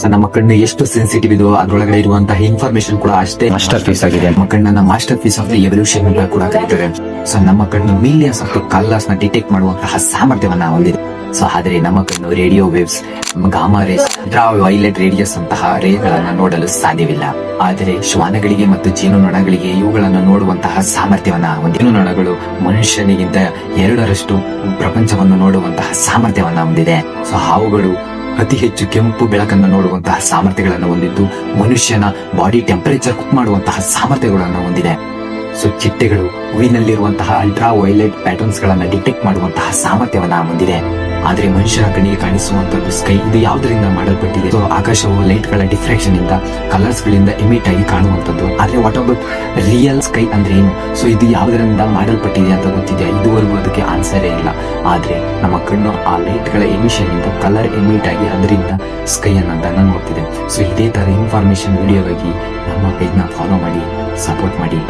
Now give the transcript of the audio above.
So ನಮ್ಮ ಕಣ್ಣು ಎಷ್ಟು ಸೆನ್ಸಿಟಿವ್ ಇದೋ ಅದರೊಳಗಡೆ ಇರುವಂತಹ ಇನ್ಫಾರ್ಮೇಶನ್ ಕೂಡ ಅಷ್ಟೇ ಮಾಸ್ಟರ್ ಪೀಸ್ ಆಗಿದೆ. ನಮ್ಮ ಕಣ್ಣನ್ನ master piece of the evolution ಅಂತ ಕೂಡ ಕರೀತಾರೆ. ಸೊ ನಮ್ಮ ಕಣ್ಣು ಮಿಲಿಯನ್ಸ್ ಆಫ್ ಕಲರ್ಸ್ನ ಡಿಟೆಕ್ಟ್ ಮಾಡುವಂತಹ ಸಾಮರ್ಥ್ಯವನ್ನ ಹೊಂದಿದೆ. ಸೊ ಆದ್ರೆ ನಮ್ಮ ಕಣ್ಣು radio waves gamma rays violet radius ಅಂತಹ ರೇಗಳನ್ನ ನೋಡಲು ಸಾಧ್ಯವಿಲ್ಲ. ಆದರೆ ಶ್ವಾನಗಳಿಗೆ ಮತ್ತು ಜೇನುನೊಣಗಳಿಗೆ ಇವುಗಳನ್ನು ನೋಡುವಂತಹ ಸಾಮರ್ಥ್ಯವನ್ನ ಹೊಂದಿದೆ. ಜೇನುನೊಣಗಳು ಮನುಷ್ಯನಿಗಿಂತ ಎರಡರಷ್ಟು ಪ್ರಪಂಚವನ್ನು ನೋಡುವಂತಹ ಸಾಮರ್ಥ್ಯವನ್ನ ಹೊಂದಿದೆ. ಸೊ ಹಾವುಗಳು ಅತಿ ಹೆಚ್ಚು ಕೆಂಪು ಬೆಳಕನ್ನು ನೋಡುವಂತಹ ಸಾಮರ್ಥ್ಯಗಳನ್ನು ಹೊಂದಿದ್ದು ಮನುಷ್ಯನ ಬಾಡಿ ಟೆಂಪರೇಚರ್ ಕುಕ್ ಮಾಡುವಂತಹ ಸಾಮರ್ಥ್ಯಗಳನ್ನು ಹೊಂದಿದೆ. ಸೊ ಚಿಟ್ಟೆಗಳು, ಹೂವಿನಲ್ಲಿರುವಂತಹ ಅಲ್ಟ್ರಾ ವೈಲೆಟ್ ಪ್ಯಾಟರ್ನ್ಸ್ ಗಳನ್ನ ಡಿಟೆಕ್ಟ್ ಮಾಡುವಂತಹ ಸಾಮರ್ಥ್ಯವನ್ನ ಹೊಂದಿದೆ. ಆದ್ರೆ ಮನುಷ್ಯರ ಕಣ್ಣಿಗೆ ಕಾಣಿಸುವಂತದ್ದು ಸ್ಕೈ ಇದು ಯಾವುದರಿಂದ ಮಾಡಲ್ಪಟ್ಟಿದೆ? ಸೊ ಆಕಾಶವು ಲೈಟ್ಗಳ ಡಿಫ್ರಾಕ್ಷನ್ ಇಂದ ಕಲರ್ಸ್ ಗಳಿಂದ ಇಮಿಟ್ ಆಗಿ ಕಾಣುವಂತದ್ದು ಆದ್ರೆ ವಾಟ್ ಅಬೌಟ್ ರಿಯಲ್ ಸ್ಕೈ ಅಂದ್ರೆ ಏನು? ಸೊ ಇದು ಯಾವುದರಿಂದ ಮಾಡಲ್ಪಟ್ಟಿದೆ ಅಂತ ಗೊತ್ತಿದೆ ಇದುವರೆಗೂ ಅದಕ್ಕೆ ಆನ್ಸರೇ ಇಲ್ಲ. ಆದ್ರೆ ನಮ್ಮ ಕಣ್ಣು ಆ ಲೈಟ್ಗಳ ಎಮಿಷನ್ ಇಂದ ಕಲರ್ ಎಮಿಟ್ ಆಗಿ ಅದರಿಂದ ಸ್ಕೈ ಅನ್ನೋದನ್ನ ನೋಡ್ತಿದೆ. ಸೊ ಇದೇ ತರ ಇನ್ಫಾರ್ಮೇಶನ್ ವಿಡಿಯೋಗಾಗಿ ನಮ್ಮ ಪೇಜ್ನ ಫಾಲೋ ಮಾಡಿ ಸಪೋರ್ಟ್ ಮಾಡಿ.